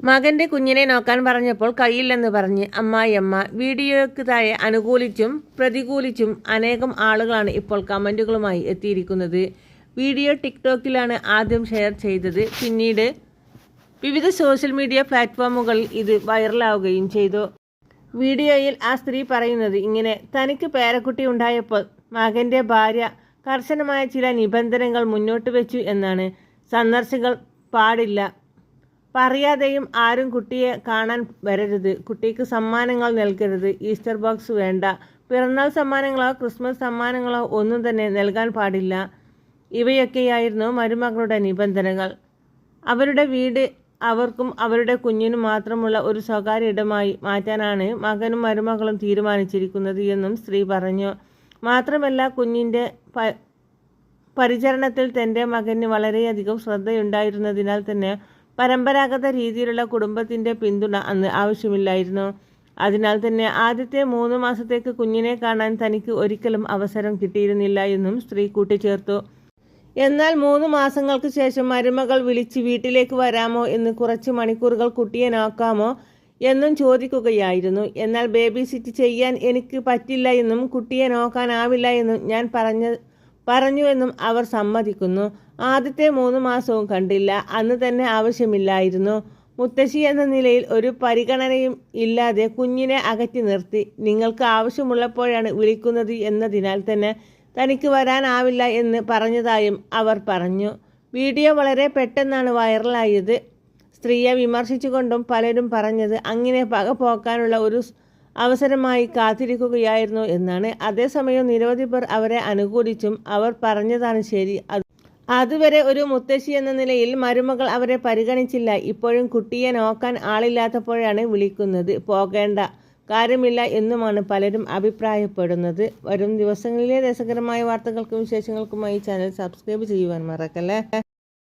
മകന്റെ കുഞ്ഞിനെ നോക്കാൻ പറഞ്ഞപ്പോൾ കഴിയില്ലെന്ന് പറഞ്ഞ് അമ്മായിയമ്മ വീഡിയോയ്ക്ക് താഴെ അനുകൂലിച്ചും പ്രതികൂലിച്ചും അനേകം ആളുകളാണ് ഇപ്പോൾ കമന്റുകളുമായി എത്തിയിരിക്കുന്നത്. വീഡിയോ ടിക്ടോക്കിലാണ് ആദ്യം ഷെയർ ചെയ്തത്. പിന്നീട് വിവിധ സോഷ്യൽ മീഡിയ പ്ലാറ്റ്ഫോമുകളിൽ ഇത് വൈറലാവുകയും ചെയ്തു. വീഡിയോയിൽ ആ സ്ത്രീ പറയുന്നത് ഇങ്ങനെ തനിക്ക് പേരക്കുട്ടി ഉണ്ടായപ്പോൾ മകന്റെ ഭാര്യ കർശനമായ ചില നിബന്ധനകൾ മുന്നോട്ട് വെച്ചു എന്നാണ്. സന്ദർശകർ പാടില്ല. പറയാതെയും ആരും കുട്ടിയെ കാണാൻ വരരുത്. കുട്ടിക്ക് സമ്മാനങ്ങൾ നൽകരുത്. ഈസ്റ്റർ ബോക്സ് വേണ്ട. പിറന്നാൾ സമ്മാനങ്ങളോ ക്രിസ്മസ് സമ്മാനങ്ങളോ ഒന്നും തന്നെ നൽകാൻ പാടില്ല. ഇവയൊക്കെയായിരുന്നു മരുമകളുടെ നിബന്ധനകൾ. അവരുടെ വീട് അവർക്കും അവരുടെ കുഞ്ഞിനും മാത്രമുള്ള ഒരു സ്വകാര്യ ഇടമായി മാറ്റാനാണ് മകനും മരുമകളും തീരുമാനിച്ചിരിക്കുന്നത് എന്നും സ്ത്രീ പറഞ്ഞു. മാത്രമല്ല കുഞ്ഞിന്റെ പരിചരണത്തിൽ തന്റെ മകന് വളരെയധികം ശ്രദ്ധയുണ്ടായിരുന്നതിനാൽ തന്നെ പരമ്പരാഗത രീതിയിലുള്ള കുടുംബത്തിന്റെ പിന്തുണ അന്ന് ആവശ്യമില്ലായിരുന്നു. അതിനാൽ തന്നെ ആദ്യത്തെ മൂന്ന് മാസത്തേക്ക് കുഞ്ഞിനെ കാണാൻ തനിക്ക് ഒരിക്കലും അവസരം കിട്ടിയിരുന്നില്ല എന്നും സ്ത്രീ കൂട്ടിച്ചേർത്തു. എന്നാൽ മൂന്ന് മാസങ്ങൾക്ക് ശേഷം മരുമകൾ വിളിച്ച് വീട്ടിലേക്ക് വരാമോ എന്ന് കുറച്ച് മണിക്കൂറുകൾ കുട്ടിയെ നോക്കാമോ എന്നും ചോദിക്കുകയായിരുന്നു. എന്നാൽ ബേബി സിറ്റ് ചെയ്യാൻ എനിക്ക് പറ്റില്ല എന്നും കുട്ടിയെ നോക്കാനാവില്ല എന്നും ഞാൻ പറഞ്ഞ പറഞ്ഞുവെന്നും അവർ സമ്മതിക്കുന്നു. ആദ്യത്തെ മൂന്ന് മാസവും കണ്ടില്ല. അന്ന് തന്നെ ആവശ്യമില്ലായിരുന്നു. മുത്തശ്ശി എന്ന നിലയിൽ ഒരു പരിഗണനയും ഇല്ലാതെ കുഞ്ഞിനെ അകറ്റി നിർത്തി. നിങ്ങൾക്ക് ആവശ്യമുള്ളപ്പോഴാണ് വിളിക്കുന്നത് എന്നതിനാൽ തന്നെ തനിക്ക് വരാനാവില്ല എന്ന് പറഞ്ഞതായും അവർ പറഞ്ഞു. വീഡിയോ വളരെ പെട്ടെന്നാണ് വൈറലായത്. സ്ത്രീയെ വിമർശിച്ചുകൊണ്ടും പലരും പറഞ്ഞത് അങ്ങനെ പക പോക്കാനുള്ള ഒരു അവസരമായി കാത്തിരിക്കുകയായിരുന്നു എന്നാണ്. അതേസമയം നിരവധി പേർ അവരെ അനുകൂലിച്ചും അവർ പറഞ്ഞതാണ് ശരി. അതുവരെ ഒരു മുത്തശ്ശി എന്ന നിലയിൽ മരുമകൾ അവരെ പരിഗണിച്ചില്ല. ഇപ്പോഴും കുട്ടിയെ നോക്കാൻ ആളില്ലാത്തപ്പോഴാണ് വിളിക്കുന്നത്. പോകേണ്ട കാര്യമില്ല എന്നുമാണ് പലരും അഭിപ്രായപ്പെടുന്നത്. വരും ദിവസങ്ങളിലെ രസകരമായ വാർത്തകൾക്കും വിശേഷങ്ങൾക്കുമായി ചാനൽ സബ്സ്ക്രൈബ് ചെയ്യുവാൻ മറക്കല്ലേ?